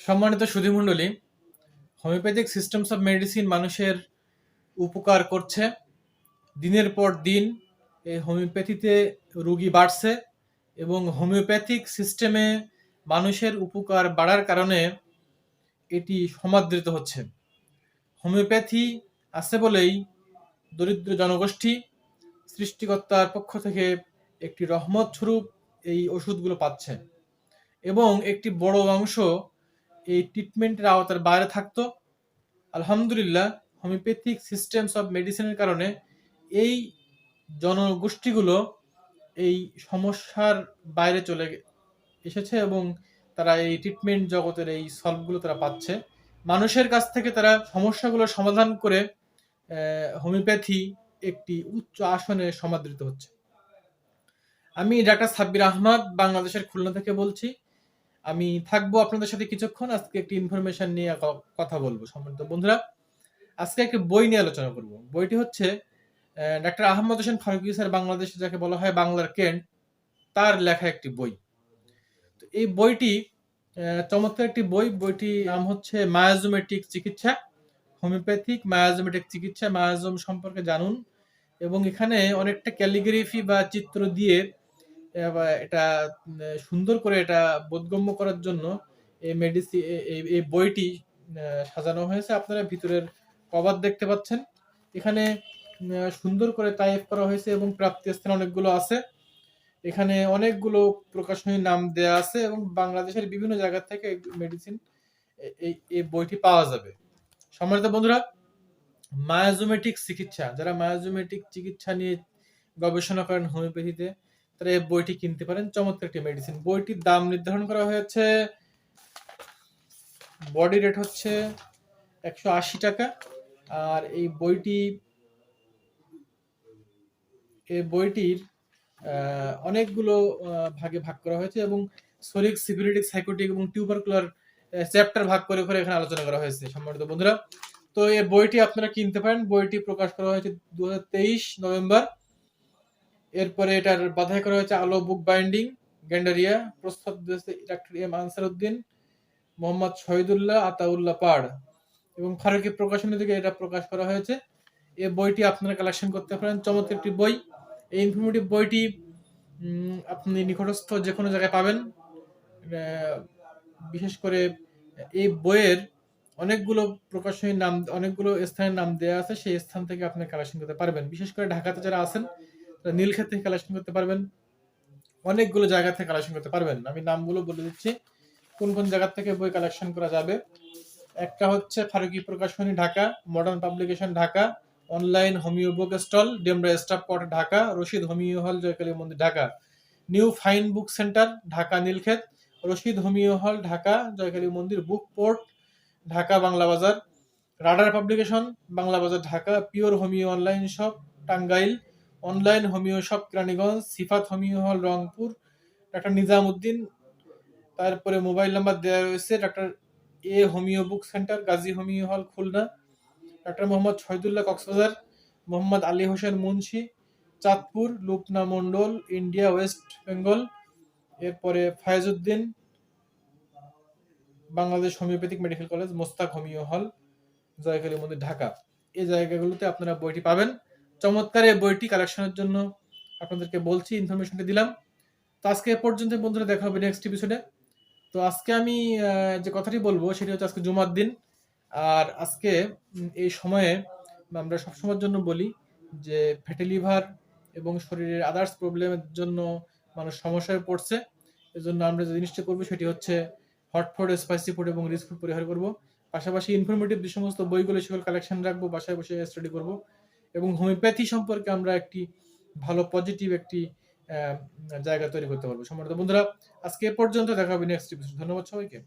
সম্মানিত সুধীমণ্ডলী, homeopathic systems of medicine মানুষের উপকার করছে। দিনের পর দিন এই হোমিওপ্যাথিতে রুগী বাড়ছে এবং হোমিওপ্যাথিক সিস্টেমে মানুষের উপকার বাড়ার কারণে এটি সমাদৃত হচ্ছে। হোমিওপ্যাথি আছে বলেই দরিদ্র জনগোষ্ঠী সৃষ্টিকর্তার পক্ষ থেকে একটি রহমত স্বরূপ এই ওষুধগুলো পাচ্ছে এবং একটি বড় অংশ এই ট্রিটমেন্টের আওতার বাইরে থাকতো। আলহামদুলিল্লাহ হোমিওপ্যাথিক সিস্টেমস অফ মেডিসিনের কারণে এই জনগোষ্ঠীগুলো এই সমস্যার বাইরে চলে এসেছে এবং তারা এই ট্রিটমেন্ট জগতের এই সলভগুলো তারা পাচ্ছে। মানুষের কাছ থেকে তারা সমস্যাগুলো সমাধান করে হোমিওপ্যাথি একটি উচ্চ আসনে সমাদৃত হচ্ছে। আমি ডাক্তার সাব্বির আহমদ, বাংলাদেশের খুলনা থেকে বলছি। আমি থাকব আপনাদের সাথে কিছুক্ষণ, আজকে একটি ইনফরমেশন নিয়ে কথা বলব। সম্মানিত বন্ধুরা, আজকে একটি বই নিয়ে আলোচনা করব। বইটি হচ্ছে ডাক্তার আহমদ হোসেন ফারুকি স্যার বাংলাদেশে যাকে বলা হয় বাংলার কেন্ট তার লেখা একটি বই। তো এই বইটি চমৎকার একটি বই। বইটি নাম হচ্ছে মায়াজোমেটিক চিকিৎসা, হোমিওপ্যাথিক মায়াজোমেটিক চিকিৎসা, মায়াজোম সম্পর্কে জানুন। এবং এখানে অনেকটা ক্যালিগ্রাফি বা চিত্র দিয়ে এটা সুন্দর করে এটা বোধগম্য করার জন্য এই মেডিসিন এই বইটি সাজানো হয়েছে। আপনারা ভিতরের কভার দেখতে পাচ্ছেন। এখানে সুন্দর করে টাইপ করা হয়েছে এবং প্রাপ্তি স্থান অনেকগুলো আছে। এখানে অনেকগুলো প্রকাশনীর নাম দেয়া আছে এবং বাংলাদেশের বিভিন্ন জায়গা থেকে মেডিসিন এই এই বইটি পাওয়া যাবে। সম্মানিত বন্ধুরা, মায়াজোমেটিক চিকিৎসা, যারা মায়াজোমেটিক চিকিৎসা নিয়ে গবেষণা করেন হোমিওপ্যাথিতে এই বইটি কিনতে পারেন, চমৎকার একটি মেডিসিন বইটির দাম নির্ধারণ করা হয়েছে বডি রেট হচ্ছে একশো আশি টাকা। আর এই বইটি, এই বইটির অনেকগুলো ভাগে ভাগ করা হয়েছে এবং সোরিক সিভিলিটিক সাইকোটিক এবং টিউবারকুলার চ্যাপ্টার ভাগ করে করে এখানে আলোচনা করা হয়েছে, সম্মানিত বন্ধুরা। তো এই বইটি আপনারা কিনতে পারেন। বইটি প্রকাশ করা হয়েছে দু হাজার তেইশ নভেম্বর। এরপরে এটার বাধাই করা হয়েছে আলো বুক বাইন্ডিং গ্যান্ডারিয়া প্রস্তাব দিয়েছে ডাক্তার এম আনসার উদ্দিন মোহাম্মদ শহীদুল্লাহ, আতাউল্লাহ পাড় এবং ফারুকি প্রকাশনী থেকে এটা প্রকাশ করা হয়েছে। এই বইটি আপনারা কালেকশন করতে পারেন। চমৎকার একটি বই। এই ইনফরমেটিভ বইটি আপনি নিকটস্থ যে কোনো জায়গায় পাবেন। বিশেষ করে এই বইয়ের অনেকগুলো প্রকাশনীর নাম, অনেকগুলো স্থানের নাম দেওয়া আছে। সেই স্থান থেকে আপনি কালেকশন করতে পারবেন। বিশেষ করে ঢাকাতে যারা আছেন নীলক্ষেত থেকে কালেকশন করতে পারবেন। অনেকগুলো জায়গা থেকে কালেকশন করতে পারবেন। আমি নামগুলো বলে দিচ্ছি। কোন কোন জায়গা থেকে বই কালেকশন করা যাবে? একটা হচ্ছে ফারুকি প্রকাশনী Dhaka modern publication Dhaka online homeo book stall Demra staff quarter Dhaka, Rashid homeo hall Joykali মন্দির Dhaka new fine book centre Dhaka Nilkhet Rashid homeo hall Dhaka, Joykali মন্দির বুক পোর্ট ঢাকা বাংলা বাজার radar publication Bangla Bazar Dhaka pure homeo online shop Tangail online homeo shop Keraniganj, Sifat homeo hall Rangpur, doctor Nizamuddin তারপরে mobile number দেওয়া রয়েছে doctor A homeo book centre, Gazi homeo hall Khulna, doctor Mohammad Shahidullah Cox's Bazar, Mohammad Ali Hossain Munshi, Chandpur, Lupna Mondal India west Bengal, এরপরে Fayezuddin Bangladesh homeopathic medical college, Mostak homeo hall Joykali মন্দির, ঢাকা। এই জায়গাগুলোতে আপনারা বইটি পাবেন। চমৎকার এই বইটি কালেকশনের জন্য আপনাদেরকে বলছি ইনফরমেশনটা দিলাম। তো আজকে পর্যন্ত বন্ধুরা দেখা হবে নেক্সট এপিসোডে তো আজকে আমি যে কথাটি বলব সেটি হচ্ছে আজকে জুমার দিন। আর আজকে এই সময়ে আমরা সবসময়ের জন্য বলি যে ফ্যাটি লিভার এবং শরীরের আদার্স প্রবলেমের জন্য মানুষ সমস্যায় পড়ছে। এজন্য আমরা যে জিনিসটা করব সেটি হচ্ছে হট ফুড স্পাইসি ফুড এবং রিচ ফুড পরিহার করব। পাশাপাশি ইনফরমেটিভ যে সমস্ত বইগুলো সেগুলো কালেকশন রাখব, বাসায় বসে স্টাডি করব। এবং হোমিওপ্যাথি সম্পর্কে আমরা একটি ভালো পজিটিভ একটি জায়গা তৈরি করতে পারব সম্মানিত বন্ধুরা। আজকে এ পর্যন্ত দেখা হবে নেক্সট ধন্যবাদ সবাইকে।